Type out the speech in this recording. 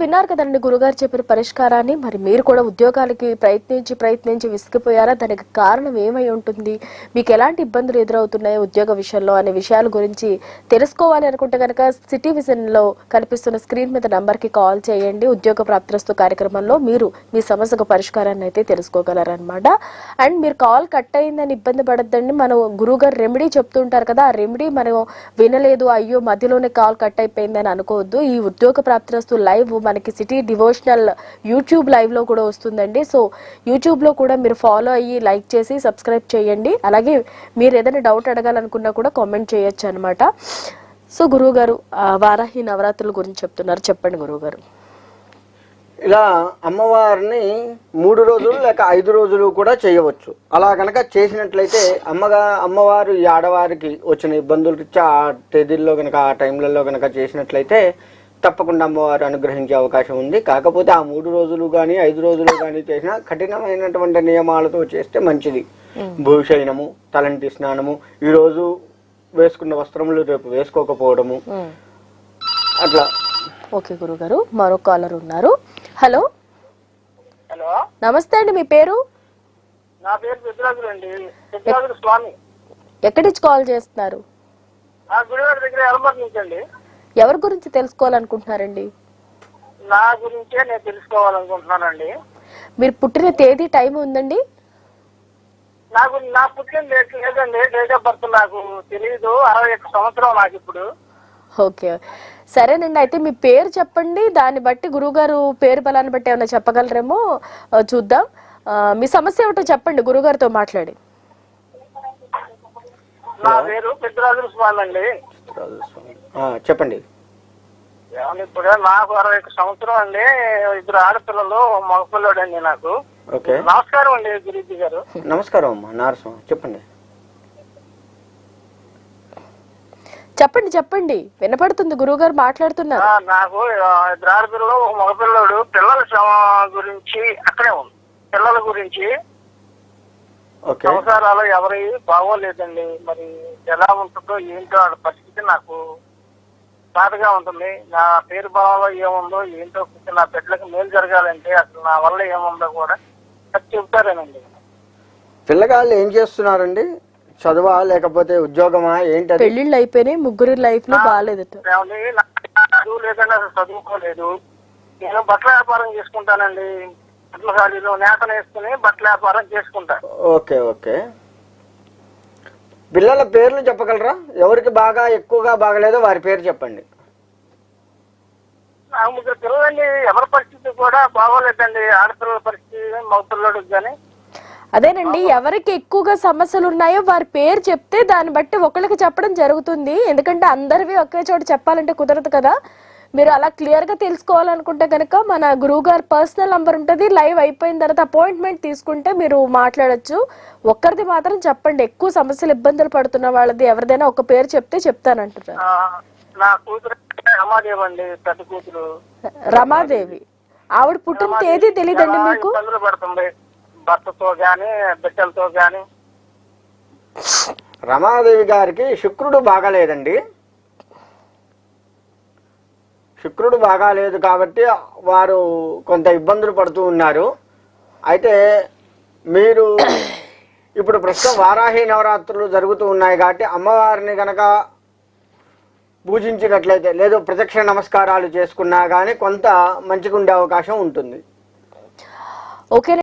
విన్నారు కదండి గురుగారు చెప్పిన పరిష్కారాన్ని. మరి మీరు కూడా ఉద్యోగాలకి ప్రయత్నించి ప్రయత్నించి విసిగిపోయారా దానికి కారణం ఏమై ఉంటుంది? మీకు ఎలాంటి ఇబ్బందులు ఎదురవుతున్నాయో ఉద్యోగ విషయంలో అనే విషయాల గురించి తెలుసుకోవాలి అనుకుంటే కనుక సిటీ విజన్లో కనిపిస్తున్న స్క్రీన్ మీద నంబర్కి కాల్ చేయండి. ఉద్యోగ ప్రాప్తిరస్తు కార్యక్రమంలో మీరు మీ సమస్యకు పరిష్కారాన్ని అయితే తెలుసుకోగలరనమాట అండ్ మీరు కాల్ కట్ అయిందని ఇబ్బంది పడద్దండి. మనం గురుగారు రెమెడీ చెప్తుంటారు కదా ఆ రెమెడీ మనం వినలేదు. అయ్యో మధ్యలోనే కాల్ కట్ అయిపోయిందని అనుకోవద్దు. ఈ ఉద్యోగ ప్రాప్తిరస్తు లైవ్ మనకి సిటీ డివోషనల్ యూట్యూబ్ లైవ్లో కూడా వస్తుందండి. సో యూట్యూబ్లో కూడా మీరు ఫాలో అయ్యి లైక్ చేసి సబ్స్క్రైబ్ చేయండి. అలాగే మీరు ఏదైనా డౌట్ అడగాలనుకున్నా కూడా కామెంట్ చేయొచ్చు అనమాట సో గురువు గారు వారాహి నవరాత్రుల గురించి చెప్తున్నారు. చెప్పండి గురువు గారు. ఇలా అమ్మవారిని మూడు రోజులు లేక ఐదు రోజులు కూడా చేయవచ్చు. అలా కనుక చేసినట్లయితే అమ్మగా అమ్మవారు ఈ ఆడవారికి వచ్చిన ఇబ్బందులు ఇచ్చి ఆ తేదీల్లో కనుక ఆ టైంలలో కనుక చేసినట్లయితే తప్పకుండా అమ్మవారు అనుగ్రహించే అవకాశం ఉంది. కాకపోతే ఆ మూడు రోజులు కానీ ఐదు రోజులు కానీ చేసిన కఠినమైనటువంటి నియమాలతో చేస్తే మంచిది. భూషయనము తలంటి స్నానము ఈ రోజు వేసుకున్న వస్త్రములు రేపు వేసుకోకపోవడము. అట్లా. ఓకే గురువు గారు మరో కాలర్ ఉన్నారు. హలో. హలో. నమస్తే అండి మీ పేరు? నా పేరు పెద్దరాజులు అండి. పెద్దరాజులు స్వామి. ఎక్కడి నుంచి కాల్ చేస్తున్నారు? గుడివారి దగ్గర ఎలమర్ నుంచి అండి. ఎవరి గురించి తెలుసుకోవాలనుకుంటున్నారండి? నా గురించే నేను తెలుసుకోవాలనుకుంటున్నానండి. మీరు పుట్టిన తేదీ టైం ఉందండి? నాకు నా పుట్టిన డేట్ లేదండి డేట్ ఆఫ్ బర్త్ నాకు తెలియదు అరవై ఒక్క సంవత్సరం నాకు ఇప్పుడు. ఓకే. సరేనండి అయితే మీ పేరు చెప్పండి దాన్ని బట్టి గురువుగారు పేరు బలాన్ని బట్టి ఏమైనా చెప్పగలరేమో చూద్దాం. మీ సమస్య ఏమిటో చెప్పండి గురువుగారితో మాట్లాడి. నా పేరు అండి. ఆ, చెప్పండి. ఇప్పుడు నాకు అరవై ఒక్క సంవత్సరం అండి. ఇద్దరు ఆడపిల్లలు మగపిల్లడు అండి నాకు. ఓకే. నమస్కారం అండి గురుజీ గారు. నమస్కారం అమ్మా నారసింహ చెప్పండి. చెప్పండి చెప్పండి. వినపడుతుంది గురువుగారు మాట్లాడుతున్నారు. ఆ, నాకు ఇద్దరు ఆడపిల్లలు ఒక మగపిల్లడు పిల్లల శ్రమ గురించి అక్కడే ఉంది. పిల్లల గురించి సంసారాలు ఎవరి బాగోలేదండి. మరి ఎలా ఉంటుందో ఏంటో వాళ్ళ పరిస్థితి నాకు బాధగా ఉంటుంది. నా పేరు బలంలో ఏముందో ఏంటో నా బిడ్డలకు మేలు జరగాలంటే అసలు నా వల్ల ఏముందో కూడా అది చెబుతారేనండి పిల్లగాళ్ళు ఏం చేస్తున్నారండి? చదువా లేకపోతే ఉద్యోగమా? ఏంటది? పెళ్ళిళ్ళు అయిపోయినాయి ముగ్గురి లైఫ్లో బాగాలేదట. ఏమండి నాకు చదువు లేదండి అసలు చదువుకోలేదు. నేను బట్టల వ్యాపారం చేసుకుంటానండి. నేతను వేసుకుని బట్టల వ్యాపారం చేసుకుంటా ఓకే ఓకే. పిల్లల పేర్లు చెప్పగలరా? ఎవరికి బాగా ఎక్కువగా బాగలేదో వారి పేరు చెప్పండి. నాకు ముగ్గురు పిల్లలండి ఎవరి పరిస్థితి కూడా బాగోలేదండి. ఆడపిల్లల పరిస్థితి మగ పిల్లడికి కానీ. అదేనండి ఎవరికి ఎక్కువగా సమస్యలు ఉన్నాయో వారి పేరు చెప్తే దాన్ని బట్టి ఒకరికి చెప్పడం జరుగుతుంది. ఎందుకంటే అందరివి ఒకే చోట చెప్పాలంటే కుదరదు కదా. మీరు అలా క్లియర్గా తెలుసుకోవాలనుకుంటే కనుక మన గురువు గారి పర్సనల్ నంబర్ ఉంటుంది లైవ్ అయిపోయిన తర్వాత అపాయింట్మెంట్ తీసుకుంటే మీరు మాట్లాడొచ్చు. ఒక్కరిది మాత్రం చెప్పండి ఎక్కువ సమస్యలు ఇబ్బందులు పడుతున్న వాళ్ళది ఎవరిదైనా ఒక పేరు చెప్తే చెప్తానంటున్నారు. ఆ, నా కూతురు రమాదేవి అండి పెద్ద కూతురు. రమాదేవి. ఆవిడ పుట్టిన తేదీ తెలియదండి మీకు? ఇబ్బందులు పడుతుంది? భర్తతో గాని బిడ్డలతో గాని. రమాదేవి గారికి శుక్రుడు బాగాలేదండి. శుక్రుడు బాగాలేదు కాబట్టి వారు కొంత ఇబ్బందులు పడుతూ ఉన్నారు. అయితే మీరు ఇప్పుడు ప్రస్తుతం వారాహి నవరాత్రులు జరుగుతూ ఉన్నాయి కాబట్టి అమ్మవారిని గనక పూజించినట్లయితే లేదు ప్రత్యక్ష నమస్కారాలు చేసుకున్నా కానీ కొంత మంచిగా ఉండే అవకాశం ఉంటుంది. ఓకే